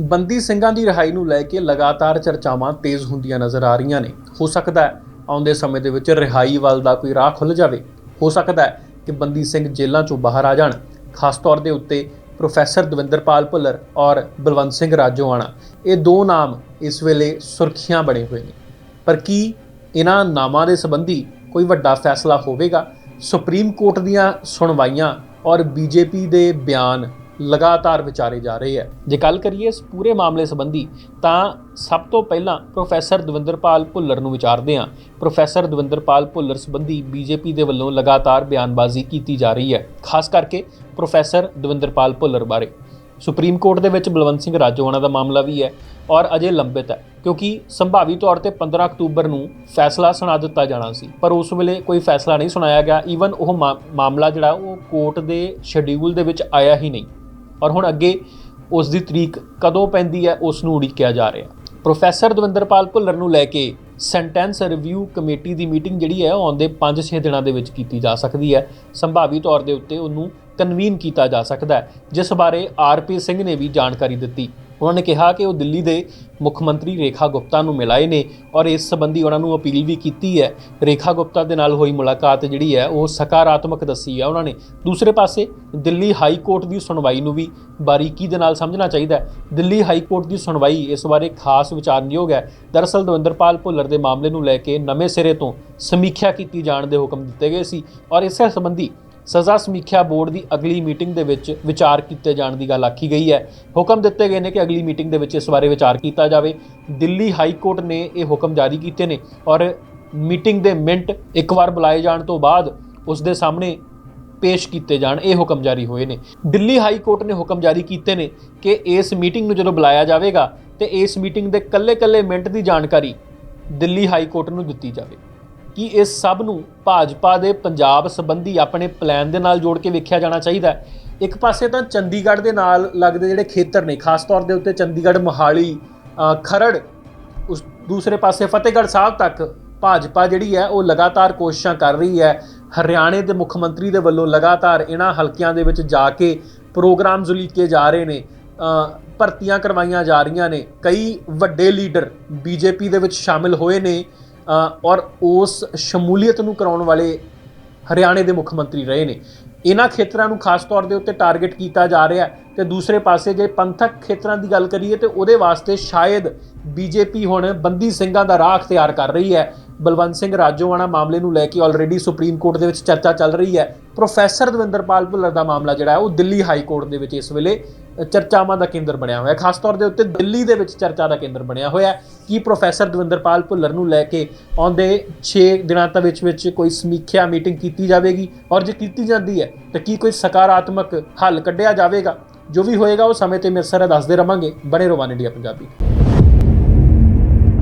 ਬੰਦੀ ਸਿੰਘਾਂ ਦੀ ਰਿਹਾਈ ਨੂੰ ਲੈ ਕੇ ਲਗਾਤਾਰ ਚਰਚਾਵਾਂ ਤੇਜ਼ ਹੁੰਦੀਆਂ ਨਜ਼ਰ ਆ ਰਹੀਆਂ ਨੇ। ਹੋ ਸਕਦਾ ਹੈ ਆਉਂਦੇ ਸਮੇਂ ਦੇ ਵਿੱਚ ਰਿਹਾਈ ਵੱਲ ਦਾ ਕੋਈ ਰਾਹ ਖੁੱਲ ਜਾਵੇ। ਹੋ ਸਕਦਾ ਹੈ ਕਿ ਬੰਦੀ ਸਿੰਘ ਜੇਲ੍ਹਾਂ ਚੋਂ ਬਾਹਰ ਆ ਜਾਣ। ਖਾਸ ਤੌਰ ਦੇ ਉੱਤੇ ਪ੍ਰੋਫੈਸਰ ਦਵਿੰਦਰਪਾਲ ਭੁੱਲਰ ਔਰ ਬਲਵੰਤ ਸਿੰਘ ਰਾਜੋਆਣਾ। ਇਹ ਦੋ ਨਾਮ ਇਸ ਵੇਲੇ ਸੁਰਖੀਆਂ ਬਣੇ ਹੋਏ ਨੇ। ਪਰ ਕੀ ਇਹਨਾਂ ਨਾਮਾਂ ਦੇ ਸੰਬੰਧੀ ਕੋਈ ਵੱਡਾ ਫੈਸਲਾ ਹੋਵੇਗਾ? ਸੁਪਰੀਮ ਕੋਰਟ ਦੀਆਂ ਸੁਣਵਾਈਆਂ ਔਰ ਬੀਜੇਪੀ ਦੇ ਬਿਆਨ ਲਗਾਤਾਰ ਵਿਚਾਰੇ ਜਾ ਰਹੇ ਹੈ। ਜੇ ਗੱਲ ਕਰੀਏ ਇਸ ਪੂਰੇ ਮਾਮਲੇ ਸੰਬੰਧੀ, ਤਾਂ ਸਭ ਤੋਂ ਪਹਿਲਾਂ ਪ੍ਰੋਫੈਸਰ ਦਵਿੰਦਰਪਾਲ ਭੁੱਲਰ ਨੂੰ ਵਿਚਾਰਦੇ ਹਾਂ। ਪ੍ਰੋਫੈਸਰ ਦਵਿੰਦਰਪਾਲ ਭੁੱਲਰ ਸੰਬੰਧੀ ਬੀਜੇਪੀ ਦੇ ਵੱਲੋਂ ਲਗਾਤਾਰ ਬਿਆਨਬਾਜ਼ੀ ਕੀਤੀ ਜਾ ਰਹੀ ਹੈ। ਖਾਸ ਕਰਕੇ ਪ੍ਰੋਫੈਸਰ ਦਵਿੰਦਰਪਾਲ ਭੁੱਲਰ ਬਾਰੇ। ਸੁਪਰੀਮ ਕੋਰਟ ਦੇ ਵਿੱਚ ਬਲਵੰਤ ਸਿੰਘ ਰਾਜੋਆਣਾ ਦਾ ਮਾਮਲਾ ਵੀ ਹੈ ਔਰ ਅਜੇ ਲੰਬਿਤ ਹੈ, ਕਿਉਂਕਿ ਸੰਭਾਵੀ ਤੌਰ ਤੇ 15 ਅਕਤੂਬਰ ਨੂੰ ਫੈਸਲਾ ਸੁਣਾ ਦਿੱਤਾ ਜਾਣਾ ਸੀ, ਪਰ ਉਸ ਵੇਲੇ ਕੋਈ ਫੈਸਲਾ ਨਹੀਂ ਸੁਣਾਇਆ ਗਿਆ। ਈਵਨ ਉਹ ਮਾ- ਮਾਮਲਾ ਜਿਹੜਾ ਉਹ ਕੋਰਟ ਦੇ ਸ਼ਡਿਊਲ ਦੇ ਵਿੱਚ ਆਇਆ ਹੀ ਨਹੀਂ। ਔਰ ਹੁਣ ਅੱਗੇ ਉਸ ਦੀ ਤਰੀਕ ਕਦੋਂ ਪੈਂਦੀ ਹੈ ਉਸ ਨੂੰ ਉਡੀਕਿਆ ਜਾ ਰਿਹਾ ਪ੍ਰੋਫੈਸਰ ਦਵਿੰਦਰਪਾਲ ਭੁੱਲਰ ਨੂੰ ਲੈ ਕੇ ਸੈਂਟੈਂਸ ਰਿਵਿਊ ਕਮੇਟੀ ਦੀ ਮੀਟਿੰਗ ਜਿਹੜੀ ਹੈ, ਉਹ ਆਉਂਦੇ 5-6 ਦਿਨਾਂ ਦੇ ਵਿੱਚ ਕੀਤੀ ਜਾ ਸਕਦੀ ਹੈ। ਸੰਭਾਵੀ ਤੌਰ ਦੇ ਉੱਤੇ ਉਹਨੂੰ ਕਨਵੀਨ ਕੀਤਾ ਜਾ ਸਕਦਾ ਹੈ। ਜਿਸ ਬਾਰੇ ਆਰਪੀ ਸਿੰਘ ਨੇ ਵੀ ਜਾਣਕਾਰੀ ਦਿੱਤੀ। ਉਹਨਾਂ ਨੇ ਕਿਹਾ ਕਿ ਉਹ ਦਿੱਲੀ ਦੇ ਮੁੱਖ ਮੰਤਰੀ ਰੇਖਾ ਗੁਪਤਾ ਨੂੰ ਮਿਲਾਏ ਨੇ ਔਰ ਇਸ ਸੰਬੰਧੀ ਉਹਨਾਂ ਨੂੰ ਅਪੀਲ ਵੀ ਕੀਤੀ ਹੈ। ਰੇਖਾ ਗੁਪਤਾ ਦੇ ਨਾਲ ਹੋਈ ਮੁਲਾਕਾਤ ਜਿਹੜੀ ਹੈ, ਉਹ ਸਕਾਰਾਤਮਕ ਦੱਸੀ ਹੈ ਉਹਨਾਂ ਨੇ। ਦੂਸਰੇ ਪਾਸੇ, ਦਿੱਲੀ ਹਾਈ ਕੋਰਟ ਦੀ ਸੁਣਵਾਈ ਨੂੰ ਵੀ ਬਾਰੀਕੀ ਦੇ ਨਾਲ ਸਮਝਣਾ ਚਾਹੀਦਾ ਹੈ। ਦਿੱਲੀ ਹਾਈ ਕੋਰਟ ਦੀ ਸੁਣਵਾਈ ਇਸ ਬਾਰੇ ਖਾਸ ਵਿਚਾਰਨਯੋਗ ਹੈ। ਦਰਅਸਲ ਦਵਿੰਦਰਪਾਲ ਭੁੱਲਰ ਦੇ ਮਾਮਲੇ ਨੂੰ ਲੈ ਕੇ ਨਵੇਂ ਸਿਰੇ ਤੋਂ ਸਮੀਖਿਆ ਕੀਤੀ ਜਾਣ ਦੇ ਹੁਕਮ ਦਿੱਤੇ ਗਏ ਸੀ ਔਰ ਇਸੇ ਸੰਬੰਧੀ ਸਜ਼ਾ ਸਮੀਖਿਆ ਬੋਰਡ ਦੀ ਅਗਲੀ ਮੀਟਿੰਗ ਦੇ ਵਿੱਚ ਵਿਚਾਰ ਕੀਤੇ ਜਾਣ ਦੀ ਗੱਲ ਆਖੀ ਗਈ ਹੈ। ਹੁਕਮ ਦਿੱਤੇ ਗਏ ਨੇ ਕਿ ਅਗਲੀ ਮੀਟਿੰਗ ਦੇ ਵਿੱਚ ਇਸ ਬਾਰੇ ਵਿਚਾਰ ਕੀਤਾ ਜਾਵੇ। ਦਿੱਲੀ ਹਾਈ ਕੋਰਟ ਨੇ ਇਹ ਹੁਕਮ ਜਾਰੀ ਕੀਤੇ ਨੇ ਔਰ ਮੀਟਿੰਗ ਦੇ ਮਿੰਟ ਇੱਕ ਵਾਰ ਬੁਲਾਏ ਜਾਣ ਤੋਂ ਬਾਅਦ ਉਸ ਦੇ ਸਾਹਮਣੇ ਪੇਸ਼ ਕੀਤੇ ਜਾਣ, ਇਹ ਹੁਕਮ ਜਾਰੀ ਹੋਏ ਨੇ। ਦਿੱਲੀ ਹਾਈ ਕੋਰਟ ਨੇ ਹੁਕਮ ਜਾਰੀ ਕੀਤੇ ਨੇ ਕਿ ਇਸ ਮੀਟਿੰਗ ਨੂੰ ਜਦੋਂ ਬੁਲਾਇਆ ਜਾਵੇਗਾ ਤੇ ਇਸ ਮੀਟਿੰਗ ਦੇ ਕੱਲੇ-ਕੱਲੇ ਮਿੰਟ ਦੀ ਜਾਣਕਾਰੀ ਦਿੱਲੀ ਹਾਈ ਕੋਰਟ ਨੂੰ ਦਿੱਤੀ ਜਾਵੇ। ਕਿ ਇਸ ਸਭ ਨੂੰ ਭਾਜਪਾ ਦੇ ਪੰਜਾਬ ਸੰਬੰਧੀ ਆਪਣੇ ਪਲਾਨ ਦੇ ਨਾਲ ਜੋੜ ਕੇ ਵੇਖਿਆ ਜਾਣਾ ਚਾਹੀਦਾ ਹੈ? ਇੱਕ ਪਾਸੇ ਤਾਂ ਚੰਡੀਗੜ੍ਹ ਦੇ ਨਾਲ ਲੱਗਦੇ ਜਿਹੜੇ ਖੇਤਰ ਨੇ, ਖਾਸ ਤੌਰ ਦੇ ਉੱਤੇ ਚੰਡੀਗੜ੍ਹ, ਮੋਹਾਲੀ ਖਰੜ, ਉਸ ਦੂਸਰੇ ਪਾਸੇ ਫਤਿਹਗੜ੍ਹ ਸਾਹਿਬ ਤੱਕ ਭਾਜਪਾ ਜਿਹੜੀ ਹੈ ਉਹ ਲਗਾਤਾਰ ਕੋਸ਼ਿਸ਼ਾਂ ਕਰ ਰਹੀ ਹੈ। ਹਰਿਆਣੇ ਦੇ ਮੁੱਖ ਮੰਤਰੀ ਦੇ ਵੱਲੋਂ ਲਗਾਤਾਰ ਇਹਨਾਂ ਹਲਕਿਆਂ ਦੇ ਵਿੱਚ ਜਾ ਕੇ ਪ੍ਰੋਗਰਾਮਸ ਉਲੀਕੇ ਜਾ ਰਹੇ ਨੇ ਭਰਤੀਆਂ ਕਰਵਾਈਆਂ ਜਾ ਰਹੀਆਂ ਨੇ। ਕਈ ਵੱਡੇ ਲੀਡਰ ਬੀਜੇਪੀ ਦੇ ਵਿੱਚ ਸ਼ਾਮਿਲ ਹੋਏ ਨੇ। ਔਰ ਉਸ ਸ਼ਮੂਲੀਅਤ ਨੂੰ ਕਰਾਉਣ ਵਾਲੇ ਹਰਿਆਣੇ ਦੇ ਮੁੱਖ ਮੰਤਰੀ ਰਹੇ ਨੇ। ਇਹਨਾਂ ਖੇਤਰਾਂ ਨੂੰ ਖਾਸ ਤੌਰ ਦੇ ਉੱਤੇ ਟਾਰਗੇਟ ਕੀਤਾ ਜਾ ਰਿਹਾ ਹੈ ਤੇ ਦੂਸਰੇ ਪਾਸੇ ਜੇ ਪੰਥਕ ਖੇਤਰਾਂ ਦੀ ਗੱਲ ਕਰੀਏ ਤੇ ਉਹਦੇ ਵਾਸਤੇ ਸ਼ਾਇਦ ਬੀਜੇਪੀ ਹੁਣ ਬੰਦੀ ਸਿੰਘਾਂ ਦਾ ਰਾਹ ਅਖਤਿਆਰ ਕਰ ਰਹੀ ਹੈ। ਬਲਵੰਤ ਸਿੰਘ ਰਾਜੋਆਣਾ ਮਾਮਲੇ ਨੂੰ ਲੈ ਕੇ ਆਲਰੇਡੀ ਸੁਪਰੀਮ ਕੋਰਟ ਦੇ ਵਿੱਚ ਚਰਚਾ ਚੱਲ ਰਹੀ ਹੈ। ਪ੍ਰੋਫੈਸਰ ਦਵਿੰਦਰਪਾਲ ਭੁੱਲਰ ਦਾ ਮਾਮਲਾ ਜਿਹੜਾ ਹੈ, ਉਹ ਦਿੱਲੀ ਹਾਈ ਕੋਰਟ ਦੇ ਵਿੱਚ ਇਸ ਵੇਲੇ ਚਰਚਾਵਾਂ ਦਾ ਕੇਂਦਰ ਬਣਿਆ ਹੋਇਆ ਹੈ। ਖਾਸ ਤੌਰ ਦੇ ਉੱਤੇ ਦਿੱਲੀ ਦੇ ਵਿੱਚ ਚਰਚਾ ਦਾ ਕੇਂਦਰ ਬਣਿਆ ਹੋਇਆ ਹੈ ਕਿ ਪ੍ਰੋਫੈਸਰ ਦਵਿੰਦਰਪਾਲ ਭੁੱਲਰ ਨੂੰ ਲੈ ਕੇ ਆਉਂਦੇ 6 ਦਿਨਾਂ ਦੇ ਵਿੱਚ ਵਿੱਚ ਕੋਈ ਸਮੀਖਿਆ ਮੀਟਿੰਗ ਕੀਤੀ ਜਾਵੇਗੀ ਔਰ ਜੇ ਕੀਤੀ ਜਾਂਦੀ ਹੈ ਤਾਂ ਕੀ ਕੋਈ ਸਕਾਰਾਤਮਕ ਹੱਲ ਕੱਢਿਆ ਜਾਵੇਗਾ? ਜੋ ਵੀ ਹੋਏਗਾ ਉਹ ਸਮੇਂ ਤੇ ਮਿਸਰ ਦੱਸਦੇ ਰਵਾਂਗੇ। ਬਣੇ ਰਹੋ ਇੰਡੀਆ ਪੰਜਾਬੀ।